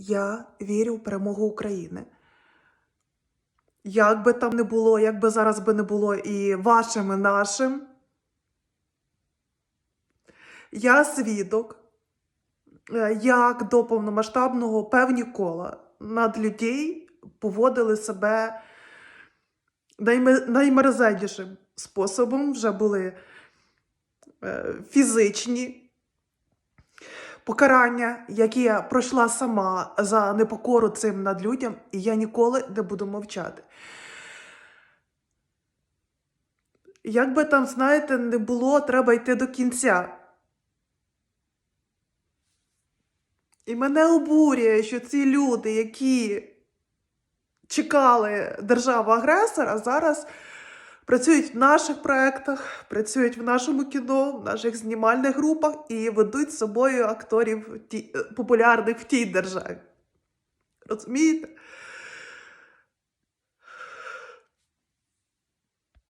Я вірю в перемогу України. Як би там не було, як би зараз би не було і вашим, і нашим. Я свідок, е, як до повномасштабного певні кола над людей поводили себе найме- наймерзеннішим способом. Вже були е, фізичні покарання, які я пройшла сама за непокору цим над людям, і я ніколи не буду мовчати. Як би там, знаєте, не було, треба йти до кінця. І мене обурює, що ці люди, які чекали державу-агресора, зараз працюють в наших проектах, працюють в нашому кіно, в наших знімальних групах і ведуть з собою акторів ті, е, популярних в тій державі. Розумієте?